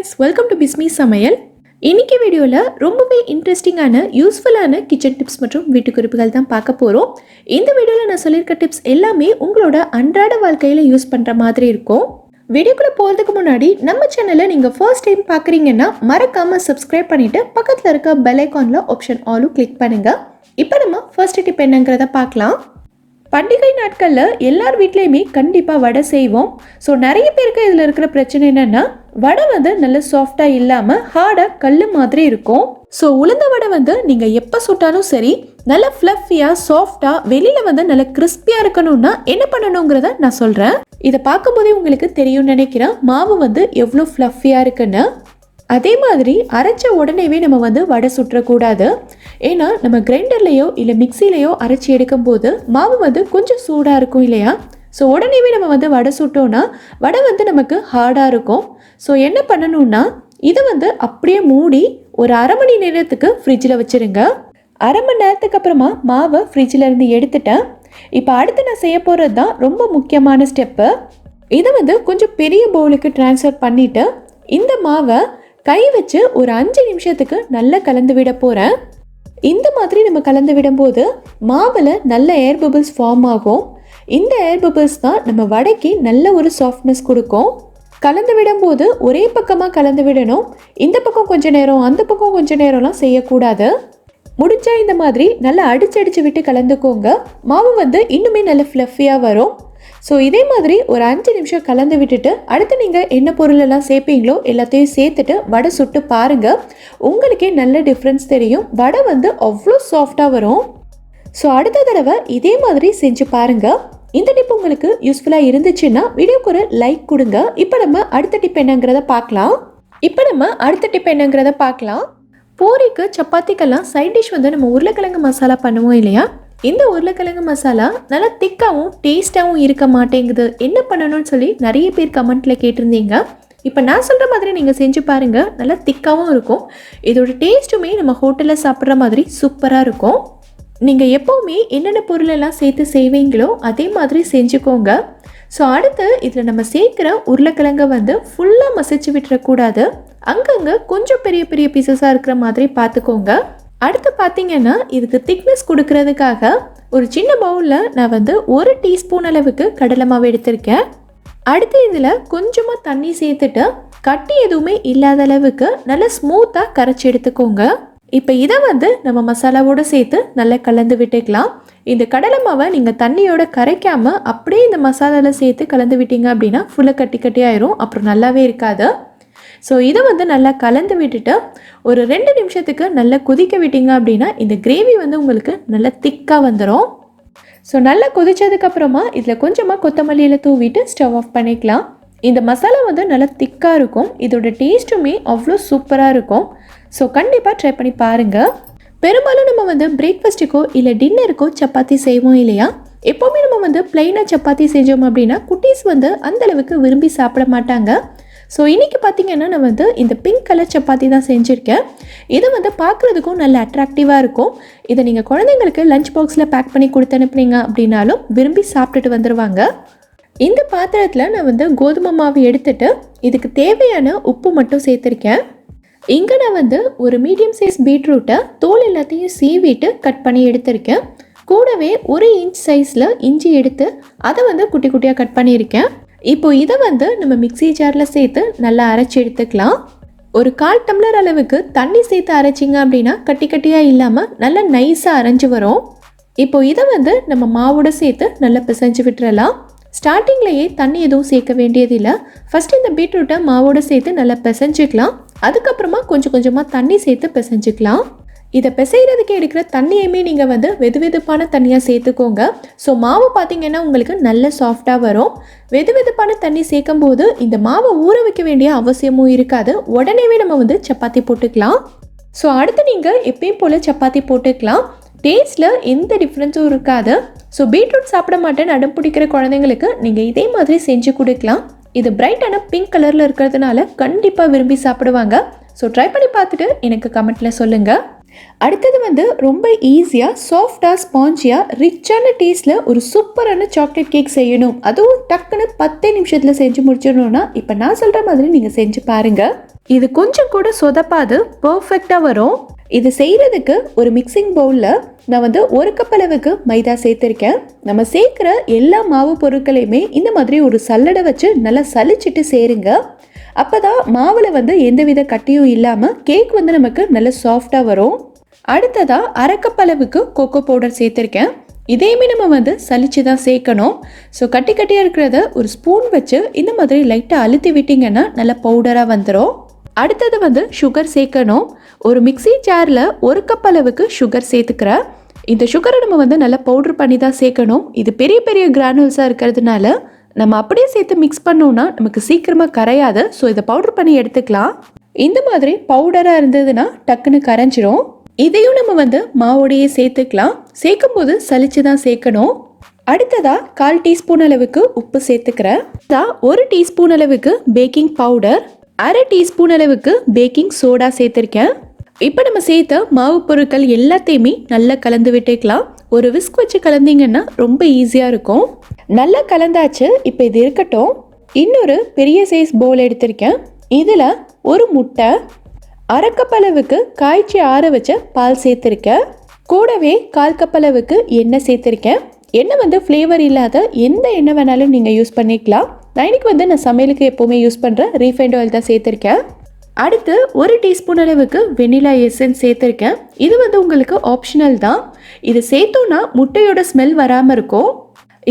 Friends welcome to Bismi சமையல் இன்னைக்கு வீடியோவில் ரொம்பவே இன்ட்ரெஸ்டிங்கான யூஸ்ஃபுல்லான கிச்சன் டிப்ஸ் மற்றும் வீட்டு குறிப்புகள் தான் பார்க்க போகிறோம் இந்த வீடியோவில் நான் சொல்லியிருக்க டிப்ஸ் எல்லாமே உங்களோட அன்றாட வாழ்க்கையில் யூஸ் பண்ணுற மாதிரி இருக்கும். வீடியோக்குள்ளே போகிறதுக்கு முன்னாடி நம்ம சேனலை நீங்கள் ஃபர்ஸ்ட் டைம் பார்க்குறீங்கன்னா மறக்காமல் சப்ஸ்கிரைப் பண்ணிவிட்டு பக்கத்தில் இருக்க பெல் ஐக்கானில் ஆப்ஷன் ஆலும் கிளிக் பண்ணுங்கள் இப்போ நம்ம ஃபர்ஸ்ட் டிப் என்னங்கிறத பார்க்கலாம். பண்டிகை நாட்களில் எல்லார் வீட்லேயுமே கண்டிப்பாக வடை செய்வோம். ஸோ நிறைய பேருக்கு இதில் இருக்கிற பிரச்சனை என்னென்னா வடை வந்து நல்ல சாஃப்டாக இல்லாமல் ஹார்டாக கல் மாதிரி இருக்கும். ஸோ உளுந்த வடை வந்து நீங்கள் எப்போ சுட்டாலும் சரி நல்ல ஃப்ளஃபியாக சாஃப்டாக வெளியில் வந்து நல்ல கிறிஸ்பியாக இருக்கணும்னா என்ன பண்ணணுங்கிறத நான் சொல்கிறேன் இதை பார்க்கும்போதே உங்களுக்கு தெரியும்னு நினைக்கிறேன் மாவு வந்து எவ்வளோ ஃப்ளஃபியாக இருக்குன்னு. அதே மாதிரி அரைச்ச உடனேவே நம்ம வந்து வடை சுற்றக்கூடாது. ஏன்னா நம்ம கிரைண்டர்லேயோ இல்லை மிக்சிலேயோ அரைச்சி எடுக்கும்போது மாவு வந்து கொஞ்சம் சூடாக இருக்கும் இல்லையா? ஸோ உடனேவே நம்ம வந்து வடை சுட்டோன்னா வடை வந்து நமக்கு ஹார்டாக இருக்கும். ஸோ என்ன பண்ணணும்னா இதை வந்து அப்படியே மூடி ஒரு அரை மணி நேரத்துக்கு ஃப்ரிட்ஜில் வச்சுருங்க. அரை மணி நேரத்துக்கு அப்புறமா மாவை ஃப்ரிட்ஜில் இருந்து எடுத்துட்டேன் இப்போ அடுத்து நான் செய்ய போகிறது தான் ரொம்ப முக்கியமான ஸ்டெப்பு இதை வந்து கொஞ்சம் பெரிய பவுலுக்கு ட்ரான்ஸ்ஃபர் பண்ணிவிட்டு இந்த மாவை கை வச்சு ஒரு அஞ்சு நிமிஷத்துக்கு நல்லா கலந்து விட போகிறேன் இந்த மாதிரி நம்ம கலந்து விடும்போது மாவில் நல்ல ஏர் பபிள்ஸ் ஃபார்ம் ஆகும். இந்த ஏர் பபிள்ஸ் தான் நம்ம வடைக்கு நல்ல ஒரு சாஃப்ட்னஸ் கொடுக்கும். கலந்து விடும்போது ஒரே பக்கமாக கலந்து விடணும். இந்த பக்கம் கொஞ்ச நேரம் அந்த பக்கம் கொஞ்ச நேரம்லாம் செய்யக்கூடாது. முடிச்சா இந்த மாதிரி நல்லா அடிச்சு அடிச்சு விட்டு கலந்துக்கோங்க. மாவு வந்து இன்னுமே நல்ல ஃப்ளஃபியாக வரும். ஸோ இதே மாதிரி ஒரு அஞ்சு நிமிஷம் கலந்து விட்டுட்டு அடுத்து நீங்கள் என்ன பொருளெல்லாம் சேர்ப்பீங்களோ எல்லாத்தையும் சேர்த்துட்டு வடை சுட்டு பாருங்கள் உங்களுக்கே நல்ல டிஃப்ரென்ஸ் தெரியும். வடை வந்து அவ்வளோ சாஃப்டாக வரும். ஸோ அடுத்த தடவை இதே மாதிரி செஞ்சு பாருங்கள் இந்த டிப் உங்களுக்கு யூஸ்ஃபுல்லாக இருந்துச்சுன்னா வீடியோக்கு ஒரு லைக் கொடுங்க. இப்போ நம்ம அடுத்த டிப் என்னங்கிறத பார்க்கலாம். இப்போ நம்ம அடுத்த டிப் என்னங்கிறத பார்க்கலாம். பூரிக்கு சப்பாத்திக்கெல்லாம் சைட் டிஷ் வந்து நம்ம உருளைக்கிழங்கு மசாலா பண்ணுவோம் இல்லையா? இந்த உருளைக்கிழங்கு மசாலா நல்லா திக்காகவும் டேஸ்ட்டாகவும் இருக்க மாட்டேங்குது. என்ன பண்ணணும்னு சொல்லி நிறைய பேர் கமெண்ட்டில் கேட்டிருந்தீங்க. இப்போ நான் சொல்கிற மாதிரி நீங்கள் செஞ்சு பாருங்கள் நல்லா திக்காகவும் இருக்கும். இதோட டேஸ்ட்டுமே நம்ம ஹோட்டலில் சாப்பிட்ற மாதிரி சூப்பராக இருக்கும். நீங்கள் எப்போவுமே என்னென்ன பொருளெல்லாம் சேர்த்து செய்வீங்களோ அதே மாதிரி செஞ்சுக்கோங்க. ஸோ அடுத்து இதில் நம்ம சேர்க்குற உருளைக்கிழங்கை வந்து ஃபுல்லாக மசிச்சு விட்டுறக்கூடாது. அங்கங்கே கொஞ்சம் பெரிய பெரிய பீசஸாக இருக்கிற மாதிரி பார்த்துக்கோங்க. அடுத்து பார்த்தீங்கன்னா இதுக்கு திக்னஸ் கொடுக்கறதுக்காக ஒரு சின்ன பவுலில் நான் வந்து ஒரு டீஸ்பூன் அளவுக்கு கடலை மாவு எடுத்திருக்கேன். அடுத்து இதில் கொஞ்சமாக தண்ணி சேர்த்துட்டு கட்டி எதுவுமே இல்லாத அளவுக்கு நல்லா ஸ்மூத்தாக கரைச்சி எடுத்துக்கோங்க. இப்போ இதை வந்து நம்ம மசாலாவோடு சேர்த்து நல்லா கலந்து விட்டுக்கலாம். இந்த கடலை மாவை நீங்கள் தண்ணியோட கரைக்காமல் அப்படியே இந்த மசாலாவில் சேர்த்து கலந்து விட்டீங்க அப்படின்னா ஃபுல்லாக கட்டி கட்டி ஆயிரும். அப்புறம் நல்லாவே இருக்காது. ஸோ இதை வந்து நல்லா கலந்து விட்டுட்டு ஒரு ரெண்டு நிமிஷத்துக்கு நல்லா கொதிக்க விட்டீங்க அப்படின்னா இந்த கிரேவி வந்து உங்களுக்கு நல்லா திக்காக வந்துடும் ஸோ நல்லா கொதிச்சதுக்கப்புறமா இதில் கொஞ்சமாக கொத்தமல்லியில் தூவிட்டு ஸ்டவ் ஆஃப் பண்ணிக்கலாம். இந்த மசாலா வந்து நல்லா திக்காக இருக்கும். இதோட டேஸ்ட்டுமே அவ்வளோ சூப்பராக இருக்கும். ஸோ கண்டிப்பாக ட்ரை பண்ணி பாருங்கள் பெரும்பாலும் நம்ம வந்து பிரேக்ஃபாஸ்ட்டுக்கோ இல்லை டின்னருக்கோ சப்பாத்தி செய்வோம் இல்லையா? எப்போவுமே நம்ம வந்து பிளெயினாக சப்பாத்தி செஞ்சோம் அப்படின்னா குட்டீஸ் வந்து அந்தளவுக்கு விரும்பி சாப்பிட மாட்டாங்க. ஸோ இன்றைக்கி பார்த்தீங்கன்னா நான் வந்து இந்த பிங்க் கலர் சப்பாத்தி தான் செஞ்சுருக்கேன். இது வந்து பார்க்குறதுக்கும் நல்ல அட்ராக்டிவாக இருக்கும். இதை நீங்கள் குழந்தைங்களுக்கு லஞ்ச் பாக்ஸில் பேக் பண்ணி கொடுத்து அனுப்புனீங்க அப்படின்னாலும் விரும்பி சாப்பிட்டுட்டு வந்துடுவாங்க இந்த பாத்திரத்தில் நான் வந்து கோதுமை மாவு எடுத்துட்டு இதுக்கு தேவையான உப்பு மட்டும் சேர்த்துருக்கேன். இங்கே நான் வந்து ஒரு மீடியம் சைஸ் பீட்ரூட்டை தோல் எல்லாத்தையும் சீவிட்டு கட் பண்ணி எடுத்திருக்கேன். கூடவே ஒரு இன்ச் சைஸில் இஞ்சி எடுத்து அதை வந்து குட்டி குட்டியாக கட் பண்ணியிருக்கேன். இப்போ இதை வந்து நம்ம மிக்சி ஜாரில் சேர்த்து நல்லா அரைச்சி எடுத்துக்கலாம். ஒரு கால் டம்ளர் அளவுக்கு தண்ணி சேர்த்து அரைச்சிங்க அப்படின்னா கட்டி கட்டியாக இல்லாமல் நல்லா நைஸாக அரைஞ்சு வரும். இப்போ இதை வந்து நம்ம மாவோட சேர்த்து நல்லா பிசைஞ்சு விட்டுறலாம். ஸ்டார்டிங்லேயே தண்ணி எதுவும் சேர்க்க வேண்டியதில்லை. ஃபஸ்ட்டு இந்த பீட்ரூட்டை மாவோடு சேர்த்து நல்லா பிசைஞ்சிக்கலாம். அதுக்கப்புறமா கொஞ்சம் கொஞ்சமாக தண்ணி சேர்த்து பிசைஞ்சிக்கலாம். இதை பிசைகிறதுக்கு எடுக்கிற தண்ணியுமே நீங்கள் வந்து வெது வெதுப்பான தண்ணியாக சேர்த்துக்கோங்க. ஸோ மாவு பார்த்தீங்கன்னா உங்களுக்கு நல்ல சாஃப்டாக வரும். வெது வெதுப்பான தண்ணி சேர்க்கும் போது இந்த மாவை ஊற வைக்க வேண்டிய அவசியமும் இருக்காது. உடனேவே நம்ம வந்து சப்பாத்தி போட்டுக்கலாம். ஸோ அடுத்து நீங்கள் எப்பயும் போல் சப்பாத்தி போட்டுக்கலாம். டேஸ்ட்டில் எந்த டிஃப்ரென்ஸும் இருக்காது. ஸோ பீட்ரூட் சாப்பிட மாட்டேன்னு அடம் பிடிக்கிற குழந்தைங்களுக்கு நீங்கள் இதே மாதிரி செஞ்சு கொடுக்கலாம். இது பிரைட்டான பிங்க் கலரில் இருக்கிறதுனால கண்டிப்பாக விரும்பி சாப்பிடுவாங்க. ஸோ ட்ரை பண்ணி பார்த்துட்டு எனக்கு கமெண்ட்டில் சொல்லுங்கள் அடுத்தது வந்து ரொம்ப ஈஸியாக சாஃப்டாக ஸ்பாஞ்சியாக ரிச்சான டேஸ்ட்டில் ஒரு சூப்பரான சாக்லேட் கேக் செய்யணும். அதுவும் டக்குன்னு பத்தே நிமிஷத்தில் செஞ்சு முடிச்சிடணும்னா இப்போ நான் சொல்கிற மாதிரி நீங்கள் செஞ்சு பாருங்கள் இது கொஞ்சம் கூட சொதப்பாது பர்ஃபெக்டாக வரும். இது செய்கிறதுக்கு ஒரு மிக்சிங் பவுலில் நான் வந்து ஒரு கப் அளவுக்கு மைதா சேர்த்துருக்கேன். நம்ம சேர்க்குற எல்லா மாவு பொருட்களையுமே இந்த மாதிரி ஒரு சல்லடை வச்சு நல்லா சலிச்சிட்டு சேருங்க. அப்போ தான் மாவில் வந்து எந்தவித கட்டியும் இல்லாமல் கேக் வந்து நமக்கு நல்ல சாஃப்டாக வரும். அடுத்ததாக அரைக்கப்பளவுக்கு கொக்கோ கோகோ பவுடர் சேர்த்துருக்கேன். இதையுமே நம்ம வந்து சலிச்சு தான் சேர்க்கணும். ஸோ கட்டி கட்டியாக இருக்கிறத ஒரு ஸ்பூன் வச்சு இந்த மாதிரி லைட்டாக அழுத்தி விட்டிங்கன்னா நல்ல பவுடராக வந்துடும் அடுத்தது வந்து சுகர் சேர்க்கணும். ஒரு மிக்ஸி ஜாரில் ஒரு கப் அளவுக்கு சுகர் சேர்த்துக்கிறேன் இந்த சுகரை நம்ம வந்து நல்லா பவுட்ரு பண்ணி தான் சேர்க்கணும். இது பெரிய பெரிய கிரானுல்ஸாக இருக்கிறதுனால நம்ம அப்படியே சேர்த்து மிக்ஸ் பண்ணோம்னா நமக்கு சீக்கிரமாக கரையாது. ஸோ இதை பவுட்ரு பண்ணி எடுத்துக்கலாம். இந்த மாதிரி பவுடராக இருந்ததுன்னா டக்குன்னு கரைஞ்சிரும். இதையும் நம்ம வந்து மாவோடையே சேர்த்துக்கலாம். சேர்க்கும் போது சலிச்சு தான் சேர்க்கணும். அடுத்ததாக கால் டீஸ்பூன் அளவுக்கு உப்பு சேர்த்துக்கிறேன். தான் ஒரு டீஸ்பூன் அளவுக்கு பேக்கிங் பவுடர். அரை டீஸ்பூன் அளவுக்கு பேக்கிங் சோடா சேர்த்துருக்கேன். இப்போ நம்ம சேர்த்த மாவு பொருட்கள் எல்லாத்தையுமே நல்லா கலந்து விட்டுக்கலாம். ஒரு விஸ்க் வச்சு கலந்தீங்கன்னா ரொம்ப ஈஸியாக இருக்கும். நல்லா கலந்தாச்சு இப்போ இது இருக்கட்டும். இன்னொரு பெரிய சைஸ் பவுல் எடுத்திருக்கேன். இதில் ஒரு முட்டை அரை அளவுக்கு காய்ச்சி ஆற வச்ச பால் சேர்த்துருக்கேன் கூடவே கால் கப்பளவுக்கு எண்ணெய் சேர்த்துருக்கேன் எண்ணெய் வந்து ஃப்ளேவர் இல்லாத எந்த எண்ணெய் வேணாலும் நீங்கள் யூஸ் பண்ணிக்கலாம். நான் இன்னைக்கு வந்து நான் சமையலுக்கு எப்போவுமே யூஸ் பண்ணுற ரீஃபைண்ட் ஆயில் தான் சேர்த்துருக்கேன் அடுத்து ஒரு டீஸ்பூன் அளவுக்கு வெனிலா எசன்ஸ் சேர்த்துருக்கேன் இது வந்து உங்களுக்கு ஆப்ஷனல் தான். இது சேர்த்தோன்னா முட்டையோட ஸ்மெல் வராமல் இருக்கும்.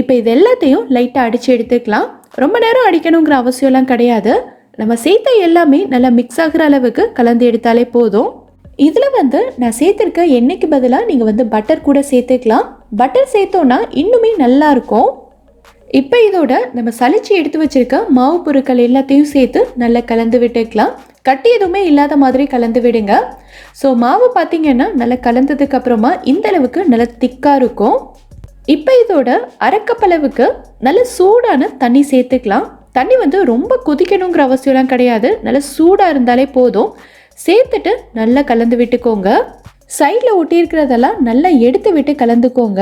இப்போ இது எல்லாத்தையும் லைட்டாக அடித்து எடுத்துக்கலாம். ரொம்ப நேரம் அடிக்கணுங்கிற அவசியம்லாம் கிடையாது. நம்ம சேர்த்த எல்லாமே நல்லா மிக்ஸ் ஆகிற அளவுக்கு கலந்து எடுத்தாலே போதும். இதில் வந்து நான் சேர்த்துருக்க எண்ணெய்க்கு பதிலாக நீங்கள் வந்து பட்டர் கூட சேர்த்துக்கலாம். பட்டர் சேர்த்தோன்னா இன்னுமே நல்லாயிருக்கும் இப்போ இதோட நம்ம சளிச்சு எடுத்து வச்சிருக்க மாவு பொருட்கள் எல்லாத்தையும் சேர்த்து நல்லா கலந்து விட்டுக்கலாம். கட்டி எதுவுமே இல்லாத மாதிரி கலந்து விடுங்க. ஸோ மாவு பார்த்தீங்கன்னா நல்லா கலந்ததுக்கு அப்புறமா இந்த அளவுக்கு நல்லா திக்காக இருக்கும். இப்போ இதோட அரைக்கப்பளவுக்கு நல்ல சூடான தண்ணி சேர்த்துக்கலாம். தண்ணி வந்து ரொம்ப கொதிக்கணுங்கிற அவசியம்லாம் கிடையாது. நல்ல சூடாக இருந்தாலே போதும். சேர்த்துட்டு நல்லா கலந்து விட்டுக்கோங்க. சைடில் ஒட்டியிருக்கிறதெல்லாம் நல்லா எடுத்து விட்டு கலந்துக்கோங்க.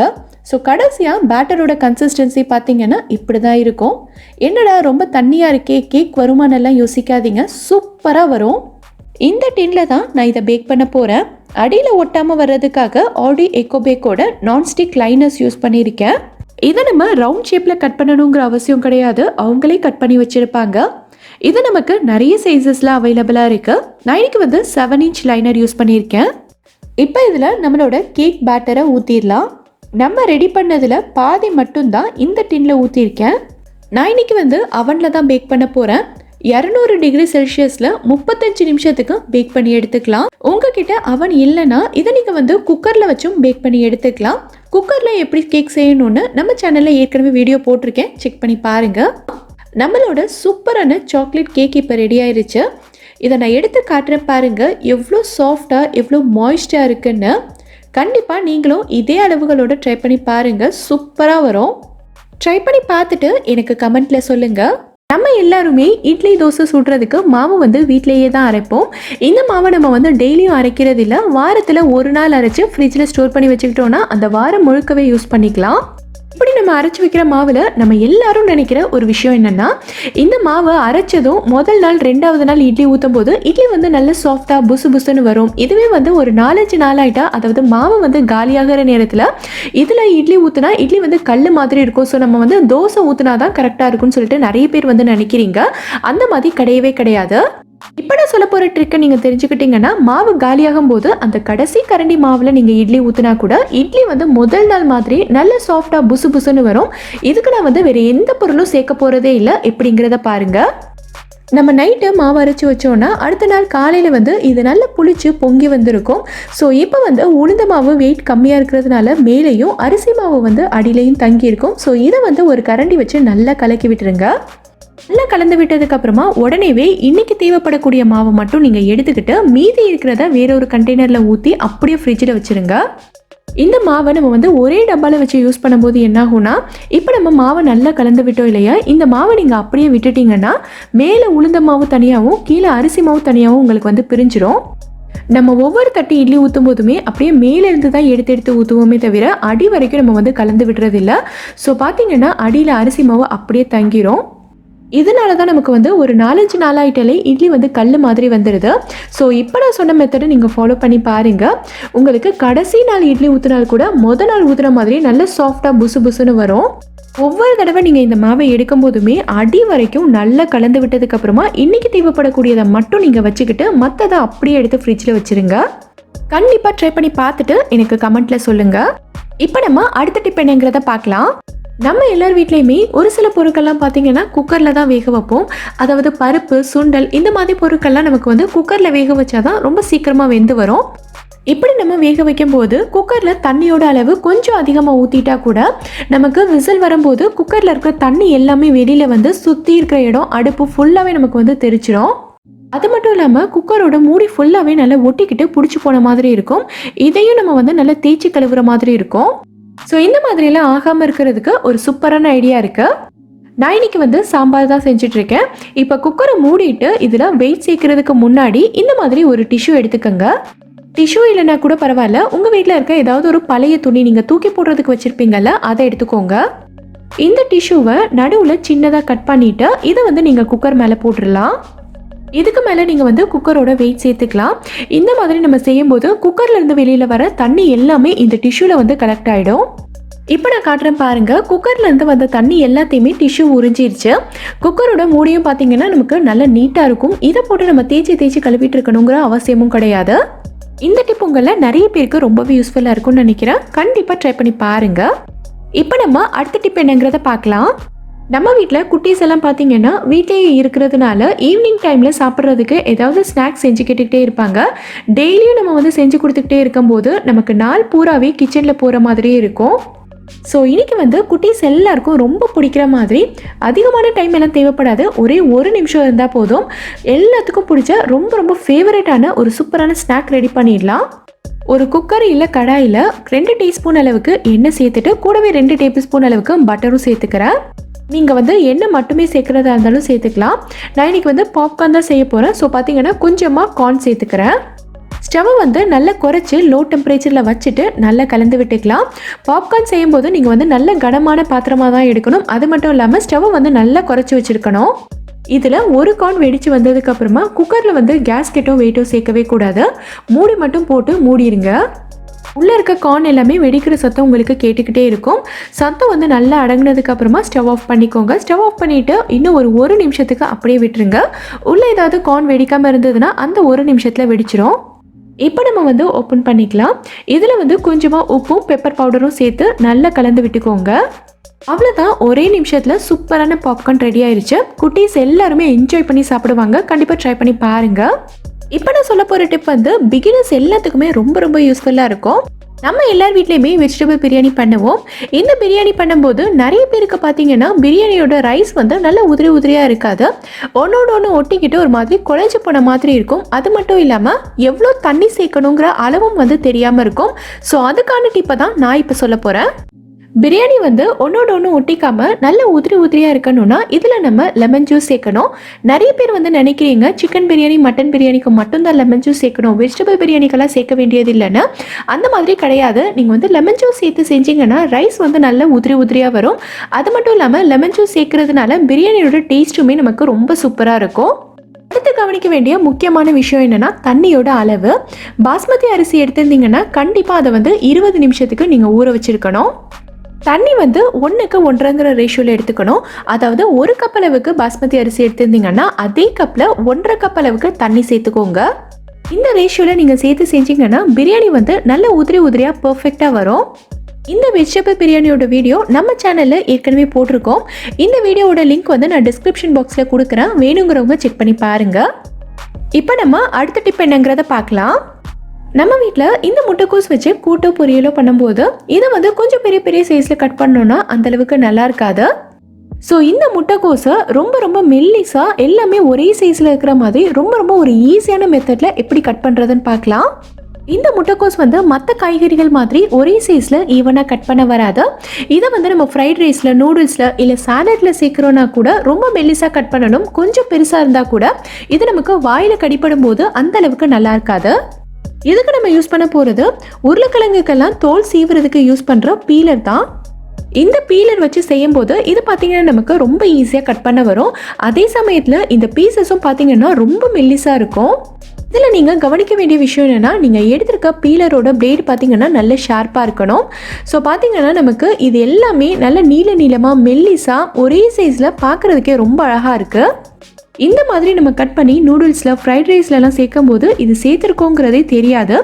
ஸோ கடைசியாக பேட்டரோட கன்சிஸ்டன்சி பார்த்தீங்கன்னா இப்படி தான் இருக்கும். என்னடா ரொம்ப தண்ணியாக இருக்கே கேக் வருமானெல்லாம் யோசிக்காதீங்க. சூப்பராக வரும். இந்த டின்னில் தான் நான் இதை பேக் பண்ண போகிறேன் அடியில் ஒட்டாமல் வர்றதுக்காக ஆடி எக்கோபேக்கோட நான்ஸ்டிக் லைனர்ஸ் யூஸ் பண்ணியிருக்கேன். இதை நம்ம ரவுண்ட் ஷேப்பில் கட் பண்ணணுங்கிற அவசியம் கிடையாது. அவங்களே கட் பண்ணி வச்சுருப்பாங்க. இது நமக்கு நிறைய சைஸஸில் அவைலபிளாக இருக்குது நான் இன்னைக்கு வந்து செவன் இன்ச் லைனர் யூஸ் பண்ணியிருக்கேன். இப்போ இதில் நம்மளோட கேக் பேட்டரை ஊற்றிடலாம் நம்ம ரெடி பண்ணதில் பாதி மட்டும்தான் இந்த டின்னில் ஊற்றிருக்கேன் நான் இன்னைக்கு வந்து அவனில் தான் பேக் பண்ண போகிறேன் இரநூறு டிகிரி செல்சியஸில் முப்பத்தஞ்சு நிமிஷத்துக்கு பேக் பண்ணி எடுத்துக்கலாம். உங்ககிட்ட அவன் இல்லைன்னா இதை நீங்கள் வந்து குக்கரில் வச்சும் பேக் பண்ணி எடுத்துக்கலாம். குக்கரில் எப்படி கேக் செய்யணும்னு நம்ம சேனலில் ஏற்கனவே வீடியோ போட்டிருக்கேன். செக் பண்ணி பாருங்கள் நம்மளோட சூப்பரான சாக்லேட் கேக் இப்போ ரெடி ஆயிருச்சு. இதை நான் எடுத்து காட்டுறேன் பாருங்க. எவ்வளோ சாஃப்டாக எவ்வளோ மாய்ஸ்டாக இருக்குன்னு. கண்டிப்பாக நீங்களும் இதே அளவுகளோட ட்ரை பண்ணி பாருங்கள் சூப்பராக வரும். ட்ரை பண்ணி பார்த்துட்டு எனக்கு கமெண்ட்டில் சொல்லுங்கள் நம்ம எல்லாருமே இட்லி தோசை சுடுறதுக்கு மாவு வந்து வீட்டிலேயே தான் அரைப்போம். இந்த மாவை நம்ம வந்து டெய்லியும் அரைக்கிறது இல்லை வாரத்தில் ஒரு நாள் அரைச்சி ஃப்ரிட்ஜில் ஸ்டோர் பண்ணி வச்சுக்கிட்டோன்னா அந்த வாரம் முழுக்கவே யூஸ் பண்ணிக்கலாம். இப்படி நம்ம அரைச்சி வைக்கிற மாவில் நம்ம எல்லாரும் நினைக்கிற ஒரு விஷயம் என்னென்னா இந்த மாவை அரைச்சதும் முதல் நாள் ரெண்டாவது நாள் இட்லி ஊற்றும் போது இட்லி வந்து நல்ல சாஃப்டாக புசு புசுன்னு வரும். இதுவே வந்து ஒரு நாலஞ்சு நாள் ஆகிட்டா அதாவது மாவு வந்து காலியாகிற நேரத்தில் இதில் இட்லி ஊற்றுனா இட்லி வந்து கல் மாதிரி இருக்கும். ஸோ நம்ம வந்து தோசை ஊற்றுனா தான் கரெக்டாக இருக்கும்னு சொல்லிட்டு நிறைய பேர் வந்து நினைக்கிறீங்க. அந்த மாதிரி கிடையவே கிடையாது. இப்போ நான் சொல்ல போகிற ட்ரிக்கை நீங்கள் தெரிஞ்சுக்கிட்டீங்கன்னா மாவு காலியாகும் போது அந்த கடைசி கரண்டி மாவில் நீங்கள் இட்லி ஊற்றினா கூட இட்லி வந்து முதல் நாள் மாதிரி நல்ல சாஃப்டாக புசு புசுன்னு வரும். இதுக்கு நான் வந்து வேறு எந்த பொருளும் சேர்க்க போகிறதே இல்லை. எப்படிங்கிறத பாருங்கள் நம்ம நைட்டு மாவு அரைச்சி வச்சோன்னா அடுத்த நாள் காலையில் வந்து இது நல்லா புளிச்சு பொங்கி வந்திருக்கும். ஸோ இப்போ வந்து உளுந்த மாவு வெயிட் கம்மியாக இருக்கிறதுனால மேலேயும் அரிசி மாவு வந்து அடியிலையும் தங்கியிருக்கும். ஸோ இதை வந்து ஒரு கரண்டி வச்சு நல்லா கலக்கி விட்டுருங்க. நல்லா கலந்து விட்டதுக்கு அப்புறமா உடனேவே இன்னைக்கு தேவைப்படக்கூடிய மாவை மட்டும் நீங்கள் எடுத்துக்கிட்டு மீதி இருக்கிறத வேற ஒரு கண்டெய்னரில் ஊற்றி அப்படியே ஃப்ரிட்ஜில் வச்சிருங்க. இந்த மாவை நம்ம வந்து ஒரே டப்பாவில் வச்சு யூஸ் பண்ணும்போது என்ன ஆகும்னா இப்போ நம்ம மாவை நல்லா கலந்து விட்டோம் இல்லையா? இந்த மாவை நீங்கள் அப்படியே விட்டுட்டீங்கன்னா மேலே உளுந்த மாவு தனியாகவும் கீழே அரிசி மாவு தனியாகவும் உங்களுக்கு வந்து பிரிஞ்சிடும் நம்ம ஒவ்வொரு தட்டி இட்லி ஊற்றும் போதுமே அப்படியே மேலேருந்து தான் எடுத்து எடுத்து ஊற்றுவோமே தவிர அடி வரைக்கும் நம்ம வந்து கலந்து விடுறதில்ல. ஸோ பார்த்தீங்கன்னா அடியில் அரிசி மாவு அப்படியே தங்கிரும். இதனால தான் நமக்கு வந்து ஒரு நாலஞ்சு நாளாயிட்டாலே இட்லி வந்து கல் மாதிரி வந்துடுது ஸோ இப்போ நான் சொன்ன மெத்தடை நீங்கள் ஃபாலோ பண்ணி பாருங்கள் உங்களுக்கு கடைசி நாள் இட்லி ஊற்றினால் கூட மொதல் நாள் ஊற்றுன மாதிரி நல்ல சாஃப்டாக புசு புசுன்னு வரும். ஒவ்வொரு தடவை நீங்கள் இந்த மாவை எடுக்கும் போதுமே அடி வரைக்கும் நல்லா கலந்து விட்டதுக்கப்புறமா இன்றைக்கி தேவைப்படக்கூடியதை மட்டும் நீங்கள் வச்சுக்கிட்டு மற்றதை அப்படியே எடுத்து ஃப்ரிட்ஜில் வச்சிருங்க. கண்டிப்பாக ட்ரை பண்ணி பார்த்துட்டு எனக்கு கமெண்ட்டில் சொல்லுங்கள் இப்போ நம்ம அடுத்த டிப் என்னங்கிறத பார்க்கலாம். நம்ம எல்லார் வீட்லேயுமே ஒரு சில பொருட்கள்லாம் பார்த்தீங்கன்னா குக்கரில் தான் வேக வைப்போம். அதாவது பருப்பு சுண்டல் இந்த மாதிரி பொருட்கள்லாம் நமக்கு வந்து குக்கரில் வேக வச்சாதான் ரொம்ப சீக்கிரமாக வெந்து வரும். இப்படி நம்ம வேக வைக்கும் போது குக்கரில் தண்ணியோட அளவு கொஞ்சம் அதிகமாக ஊற்றிட்டா கூட நமக்கு விசில் வரும்போது குக்கரில் இருக்கிற தண்ணி எல்லாமே வெளியில் வந்து சுற்றி இருக்கிற இடம் அடுப்பு ஃபுல்லாகவே நமக்கு வந்து தெரிச்சிடும் அது மட்டும் இல்லாமல் குக்கரோட மூடி ஃபுல்லாகவே நல்லா ஒட்டிக்கிட்டு பிடிச்சி போன மாதிரி இருக்கும். இதையும் நம்ம வந்து நல்லா தேய்ச்சி கழுவுற மாதிரி இருக்கும். ஸோ இந்த மாதிரியெல்லாம் ஆகாமல் இருக்கிறதுக்கு ஒரு சூப்பரான ஐடியா இருக்குது நான் இன்னைக்கு வந்து சாம்பார் தான் செஞ்சிட்ருக்கேன். இப்போ குக்கரை மூடிட்டு இதில் வெயிட் சேர்க்கறதுக்கு முன்னாடி இந்த மாதிரி ஒரு டிஷ்யூ எடுத்துக்கோங்க. டிஷ்யூ இல்லைனா கூட பரவாயில்ல. உங்கள் வீட்டில் இருக்க ஏதாவது ஒரு பழைய துணி நீங்கள் தூக்கி போடுறதுக்கு வச்சுருப்பீங்கல்ல அதை எடுத்துக்கோங்க. இந்த டிஷ்யூவை நடுவில் சின்னதாக கட் பண்ணிவிட்டு இதை வந்து நீங்கள் குக்கர் மேலே போட்டுடலாம் இதுக்கு மேலே நீங்கள் வந்து குக்கரோட வெயிட் சேர்த்துக்கலாம். இந்த மாதிரி நம்ம செய்யும்போது குக்கர்லேருந்து வெளியில் வர தண்ணி எல்லாமே இந்த டிஷ்யூவில் வந்து கலெக்ட் ஆகிடும் இப்போ நான் காட்டுறேன் பாருங்க குக்கர்லேருந்து வந்த தண்ணி எல்லாத்தையுமே டிஷ்யூ உறிஞ்சிருச்சு. குக்கரோட மூடியும் பார்த்தீங்கன்னா நமக்கு நல்ல நீட்டாக இருக்கும். இதை போட்டு நம்ம தேய்ச்சி தேய்ச்சி கழுவிட்டு இருக்கணுங்கிற அவசியமும் கிடையாது. இந்த டிப் உங்களில் நிறைய பேருக்கு ரொம்பவே யூஸ்ஃபுல்லாக இருக்கும்னு நினைக்கிறேன். கண்டிப்பாக ட்ரை பண்ணி பாருங்க. இப்போ நம்ம அடுத்த டிப் என்னங்கிறத பார்க்கலாம். நம்ம வீட்டில் குட்டீஸ் எல்லாம் பார்த்தீங்கன்னா வீட்டிலேயே இருக்கிறதுனால ஈவினிங் டைமில் சாப்பிட்றதுக்கு ஏதாவது ஸ்நாக்ஸ் செஞ்சு கேட்டுக்கிட்டே இருப்பாங்க. டெய்லியும் நம்ம வந்து செஞ்சு கொடுத்துக்கிட்டே இருக்கும்போது நமக்கு நாள் பூராவே கிச்சனில் போகிற மாதிரியே இருக்கும். ஸோ இன்றைக்கி வந்து குட்டீஸ் எல்லாருக்கும் ரொம்ப பிடிக்கிற மாதிரி அதிகமான டைம் எல்லாம் தேவைப்படாது. ஒரே ஒரு நிமிஷம் இருந்தால் போதும். எல்லாத்துக்கும் பிடிச்ச ரொம்ப ரொம்ப ஃபேவரட்டான ஒரு சூப்பரான ஸ்நாக் ரெடி பண்ணிடலாம். ஒரு குக்கர் இல்லை கடாயில் ரெண்டு டீஸ்பூன் அளவுக்கு எண்ணெய் சேர்த்துட்டு கூடவே ரெண்டு டேபிள் ஸ்பூன் அளவுக்கு பட்டரும் சேர்த்துக்கிறேன். நீங்கள் வந்து எண்ணெய் மட்டுமே சேர்க்குறதா இருந்தாலும் சேர்த்துக்கலாம். நான் இன்றைக்கி வந்து பாப்கார்ன் தான் செய்ய போகிறேன் ஸோ பார்த்தீங்கன்னா கொஞ்சமாக கார்ன் சேர்த்துக்கிறேன். ஸ்டவ்வை வந்து நல்லா குறைச்சி லோ டெம்பரேச்சரில் வச்சுட்டு நல்லா கலந்து விட்டுக்கலாம். பாப்கார்ன் செய்யும்போது நீங்கள் வந்து நல்ல கனமான பாத்திரமாக தான் எடுக்கணும். அது மட்டும் இல்லாமல் ஸ்டவ்வை வந்து நல்லா குறைச்சி வச்சுருக்கணும். இதில் ஒரு கார்ன் வெடித்து வந்ததுக்கப்புறமா குக்கரில் வந்து கேஸ் கெட்டோ வெயிட்டோ சேர்க்கவே கூடாது. மூடி மட்டும் போட்டு மூடிடுங்க உள்ளே இருக்க கார்ன் எல்லாமே வெடிக்கிற சத்தம் உங்களுக்கு கேட்டுக்கிட்டே இருக்கும். சத்தம் வந்து நல்லா அடங்கினதுக்கு அப்புறமா ஸ்டவ் ஆஃப் பண்ணிக்கோங்க. ஸ்டவ் ஆஃப் பண்ணிவிட்டு இன்னும் ஒரு ஒரு நிமிஷத்துக்கு அப்படியே விட்டுருங்க. உள்ளே ஏதாவது கார்ன் வெடிக்காமல் இருந்ததுன்னா அந்த ஒரு நிமிஷத்தில் வெடிச்சிரும். இப்போ நம்ம வந்து ஓப்பன் பண்ணிக்கலாம். இதில் வந்து கொஞ்சமாக உப்பும் பெப்பர் பவுடரும் சேர்த்து நல்லா கலந்து விட்டுக்கோங்க. அவ்வளோதான் ஒரே நிமிஷத்தில் சூப்பரான பாப்கார்ன் ரெடி ஆயிடுச்சு குட்டீஸ் எல்லாருமே என்ஜாய் பண்ணி சாப்பிடுவாங்க. கண்டிப்பாக ட்ரை பண்ணி பாருங்கள் இப்போ நான் சொல்ல போகிற டிப் வந்து பிகினர்ஸ் எல்லாத்துக்குமே ரொம்ப ரொம்ப யூஸ்ஃபுல்லாக இருக்கும். நம்ம எல்லார் வீட்லேயுமே வெஜிடபிள் பிரியாணி பண்ணுவோம். இந்த பிரியாணி பண்ணும்போது நிறைய பேருக்கு பார்த்தீங்கன்னா பிரியாணியோட ரைஸ் வந்து நல்ல உதிரி உதிரியாக இருக்காது. ஒன்றோட ஒன்று ஒட்டிக்கிட்டு ஒரு மாதிரி குழஞ்சி போன மாதிரி இருக்கும். அது மட்டும் இல்லாமல் எவ்வளோ தண்ணி சேர்க்கணுங்கிற அளவும் வந்து தெரியாமல் இருக்கும். ஸோ அதுக்கான டிப்பை தான் நான் இப்போ சொல்ல போகிறேன் பிரியாணி வந்து ஒன்றோட ஒன்று ஒட்டிக்காமல் நல்ல உதிரி உதிரியாக இருக்கணும்னா இதில் நம்ம லெமன் ஜூஸ் சேர்க்கணும். நிறைய பேர் வந்து நினைக்கிறீங்க சிக்கன் பிரியாணி மட்டன் பிரியாணிக்கு மட்டும்தான் லெமன் ஜூஸ் சேர்க்கணும். வெஜிடபிள் பிரியாணிக்கெல்லாம் சேர்க்க வேண்டியது இல்லைன்னு அந்த மாதிரி கிடையாது. நீங்கள் வந்து லெமன் ஜூஸ் சேர்த்து செஞ்சீங்கன்னா ரைஸ் வந்து நல்ல உதிரி உதிரியாக வரும். அது மட்டும் இல்லாமல் லெமன் ஜூஸ் சேர்க்கறதுனால பிரியாணியோட டேஸ்ட்டுமே நமக்கு ரொம்ப சூப்பராக இருக்கும். அடுத்து கவனிக்க வேண்டிய முக்கியமான விஷயம் என்னன்னா தண்ணியோட அளவு. பாஸ்மதி அரிசி எடுத்திருந்தீங்கன்னா கண்டிப்பாக அதை வந்து இருபது நிமிஷத்துக்கு நீங்கள் ஊற வச்சிருக்கணும். தண்ணி வந்து ஒன்றுக்கு ஒன்றரைங்கிற ரேஷியோவில் எடுத்துக்கணும். அதாவது ஒரு கப் அளவுக்கு பாஸ்மதி அரிசி எடுத்திருந்தீங்கன்னா அதே கப்பில் ஒன்றரை கப் அளவுக்கு தண்ணி சேர்த்துக்கோங்க. இந்த ரேஷியோவில் நீங்கள் சேர்த்து செஞ்சீங்கன்னா பிரியாணி வந்து நல்ல உதிரி உதிரியாக பர்ஃபெக்டாக வரும். இந்த வெஜிடபிள் பிரியாணியோட வீடியோ நம்ம சேனலில் ஏற்கனவே போட்டிருக்கோம். இந்த வீடியோவோட லிங்க் வந்து நான் டிஸ்கிரிப்ஷன் பாக்ஸில் கொடுக்குறேன். வேணுங்கிறவங்க செக் பண்ணி பாருங்கள் இப்போ நம்ம அடுத்த டிப் என்னங்கிறத பார்க்கலாம். நம்ம வீட்டில் இந்த முட்டைக்கோஸ் வச்சு கூட்டோ பொரியலோ பண்ணும்போது இதை வந்து கொஞ்சம் பெரிய பெரிய சைஸில் கட் பண்ணோன்னா அந்தளவுக்கு நல்லா இருக்காது. ஸோ இந்த முட்டைக்கோஸை ரொம்ப ரொம்ப மெல்லிஸாக எல்லாமே ஒரே சைஸில் இருக்கிற மாதிரி ரொம்ப ரொம்ப ஒரு ஈஸியான மெத்தடில் எப்படி கட் பண்ணுறதுன்னு பார்க்கலாம். இந்த முட்டைக்கோஸ் வந்து மற்ற காய்கறிகள் மாதிரி ஒரே சைஸில் ஈவனாக கட் பண்ண வராது. இதை வந்து நம்ம ஃப்ரைட் ரைஸில் நூடுல்ஸில் இல்லை சாலட்டில் சேர்க்குறோன்னா கூட ரொம்ப மெல்லிஸாக கட் பண்ணணும். கொஞ்சம் பெருசாக இருந்தால் கூட இது நமக்கு வாயில் கடிப்படும் போது அந்த அளவுக்கு நல்லா இருக்காது. இதுக்கு நம்ம யூஸ் பண்ண போகிறது உருளைக்கிழங்குக்கெல்லாம் தோல் சீவுறதுக்கு யூஸ் பண்ணுற பீலர் தான். இந்த பீலர் வச்சு செய்யும் போது இது பார்த்தீங்கன்னா நமக்கு ரொம்ப ஈஸியாக கட் பண்ண வரும். அதே சமயத்தில் இந்த பீசஸும் பார்த்தீங்கன்னா ரொம்ப மெல்லிஸாக இருக்கும். இதில் நீங்கள் கவனிக்க வேண்டிய விஷயம் என்னென்னா நீங்கள் எடுத்திருக்க பீலரோட பிளேடு பார்த்தீங்கன்னா நல்ல ஷார்ப்பாக இருக்கணும். ஸோ பார்த்தீங்கன்னா நமக்கு இது எல்லாமே நல்ல நீல நீளமாக மெல்லிஸாக ஒரே சைஸில் பார்க்குறதுக்கே ரொம்ப அழகாக இருக்குது இந்த மாதிரி நம்ம கட் பண்ணி நூடுல்ஸில் ஃப்ரைட் ரைஸ்லலாம் சேர்க்கும் போது இது சேர்த்துருக்கோங்கிறதே தெரியாது.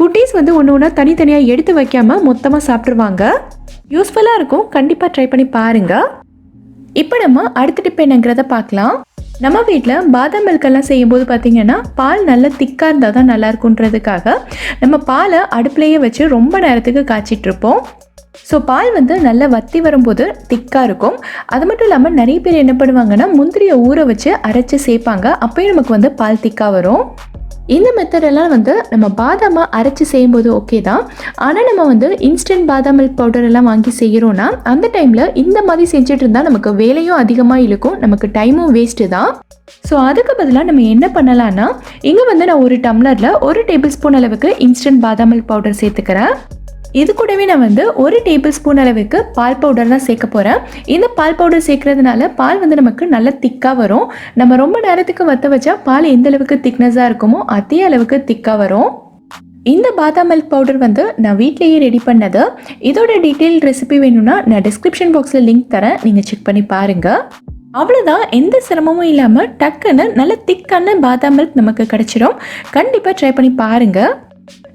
குட்டீஸ் வந்து ஒன்று ஒன்றா தனித்தனியாக எடுத்து வைக்காமல் மொத்தமாக சாப்பிட்ருவாங்க யூஸ்ஃபுல்லாக இருக்கும். கண்டிப்பாக ட்ரை பண்ணி பாருங்கள் இப்போ நம்ம அடுத்த டிப் என்னங்கிறத பார்க்கலாம். நம்ம வீட்டில் பாதாம் மில்கெல்லாம் செய்யும்போது பார்த்தீங்கன்னா பால் நல்லா திக்காக இருந்தால் தான் நல்லா இருக்குன்றதுக்காக நம்ம பாலை அடுப்புலேயே வச்சு ரொம்ப நேரத்துக்கு காய்ச்சிட்டு இருப்போம். ஸோ பால் வந்து நல்லா வத்தி வரும்போது திக்காக இருக்கும். அது மட்டும் இல்லாமல் நிறைய பேர் என்ன பண்ணுவாங்கன்னா முந்திரியை ஊற வச்சு அரைச்சி சேர்ப்பாங்க அப்போயும் நமக்கு வந்து பால் திக்காக வரும். இந்த மெத்தடெல்லாம் வந்து நம்ம பாதாமாக அரைச்சி செய்யும்போது ஓகே தான். ஆனால் நம்ம வந்து இன்ஸ்டன்ட் பாதாம் மில்க் பவுடர் எல்லாம் வாங்கி செய்கிறோன்னா அந்த டைமில் இந்த மாதிரி செஞ்சுட்டு இருந்தால் நமக்கு வேலையும் அதிகமாக இழுக்கும். நமக்கு டைமும் வேஸ்ட்டு தான். ஸோ அதுக்கு பதிலாக நம்ம என்ன பண்ணலான்னா இங்கே வந்து நான் ஒரு டம்ளரில் ஒரு டேபிள் ஸ்பூன் அளவுக்கு இன்ஸ்டன்ட் பாதாம் மில்க் பவுடர் சேர்த்துக்கிறேன். இது கூடவே நான் வந்து ஒரு டேபிள் ஸ்பூன் அளவுக்கு பால் பவுடர் தான் சேர்க்க போகிறேன் இந்த பால் பவுடர் சேர்க்கறதுனால பால் வந்து நமக்கு நல்ல திக்காக வரும். நம்ம ரொம்ப நேரத்துக்கு வத்த வச்சா பால் எந்த அளவுக்கு திக்னஸாக இருக்குமோ அதே அளவுக்கு திக்காக வரும். இந்த பாதாம் மில்க் பவுடர் வந்து நான் வீட்லேயே ரெடி பண்ணது. இதோட டீட்டெயில் ரெசிபி வேணும்னா நான் டிஸ்கிரிப்ஷன் பாக்ஸில் லிங்க் தரேன். நீங்கள் செக் பண்ணி பாருங்கள் அவ்வளோதான் எந்த சிரமமும் இல்லாமல் டக்குன்னு நல்ல திக்கான பாதாம் மில்க் நமக்கு கிடச்சிரும் கண்டிப்பாக ட்ரை பண்ணி பாருங்கள்